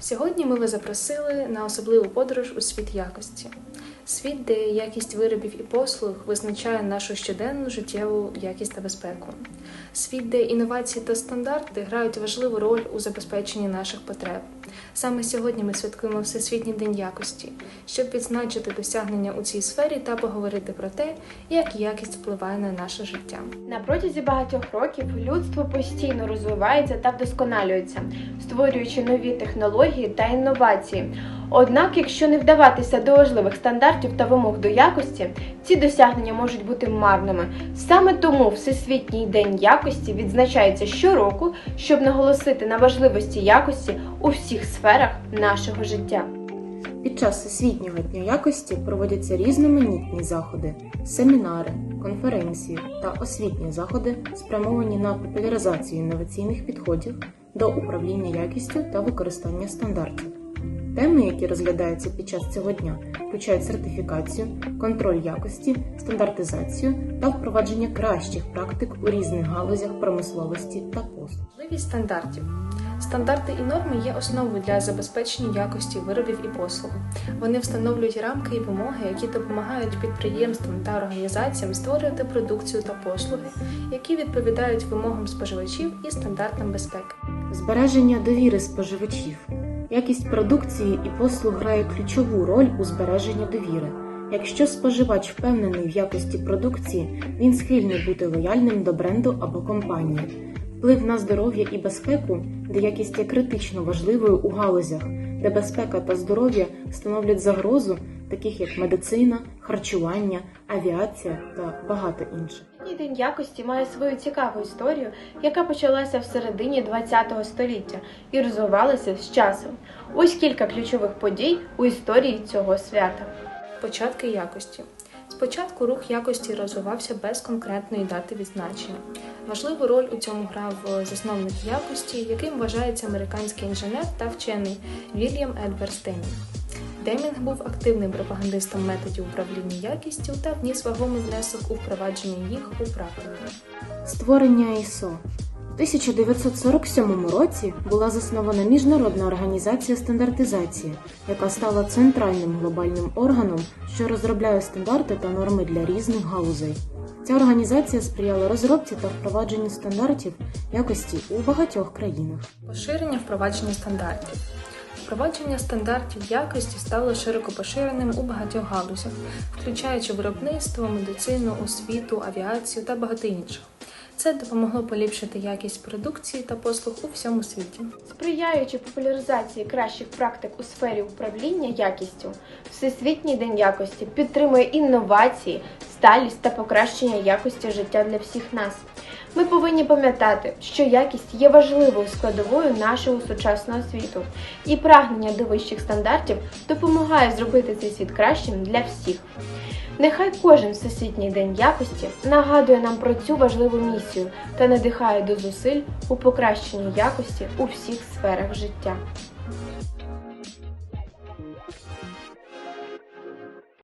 Сьогодні ми вас запросили на особливу подорож у світ якості. Світ, де якість виробів і послуг визначає нашу щоденну життєву якість та безпеку. Світ, де інновації та стандарти грають важливу роль у забезпеченні наших потреб. Саме сьогодні ми святкуємо Всесвітній день якості, щоб відзначити досягнення у цій сфері та поговорити про те, як якість впливає на наше життя. На протязі багатьох років людство постійно розвивається та вдосконалюється, створюючи нові технології та інновації. Однак, якщо не вдаватися до важливих стандартів та вимог до якості, ці досягнення можуть бути марними. Саме тому Всесвітній день якості відзначається щороку, щоб наголосити на важливості якості у всіх сферах нашого життя. Під час Всесвітнього дня якості проводяться різноманітні заходи, семінари, конференції та освітні заходи, спрямовані на популяризацію інноваційних підходів до управління якістю та використання стандартів. Теми, які розглядаються під час цього дня, включають сертифікацію, контроль якості, стандартизацію та впровадження кращих практик у різних галузях промисловості та послуг. Важливість стандартів. Стандарти і норми є основою для забезпечення якості виробів і послуг. Вони встановлюють рамки і вимоги, які допомагають підприємствам та організаціям створювати продукцію та послуги, які відповідають вимогам споживачів і стандартам безпеки. Збереження довіри споживачів. Якість продукції і послуг грає ключову роль у збереженні довіри. Якщо споживач впевнений в якості продукції, він схильний бути лояльним до бренду або компанії. Вплив на здоров'я і безпеку, де якість є критично важливою у галузях, де безпека та здоров'я становлять загрозу, таких як медицина, харчування, авіація та багато інших. День якості має свою цікаву історію, яка почалася в середині ХХ століття і розвивалася з часом. Ось кілька ключових подій у історії цього свята. Початки якості. Спочатку рух якості розвивався без конкретної дати відзначення. Важливу роль у цьому грав засновник якості, яким вважається американський інженер та вчений Вільям Едвард Демінг. Був активним пропагандистом методів управління якістю та вніс вагомий внесок у впровадження їх у практику. Створення ISO. У 1947 році була заснована Міжнародна організація стандартизації, яка стала центральним глобальним органом, що розробляє стандарти та норми для різних галузей. Ця організація сприяла розробці та впровадженню стандартів якості у багатьох країнах. Поширення впровадження стандартів. Впровадження стандартів якості стало широко поширеним у багатьох галузях, включаючи виробництво, медицину, освіту, авіацію та багато інших. Це допомогло поліпшити якість продукції та послуг у всьому світі. Сприяючи популяризації кращих практик у сфері управління якістю, Всесвітній день якості підтримує інновації, сталість та покращення якості життя для всіх нас. Ми повинні пам'ятати, що якість є важливою складовою нашого сучасного світу, і прагнення до вищих стандартів допомагає зробити цей світ кращим для всіх. Нехай кожен всесвітній день якості нагадує нам про цю важливу місію та надихає до зусиль у покращенні якості у всіх сферах життя.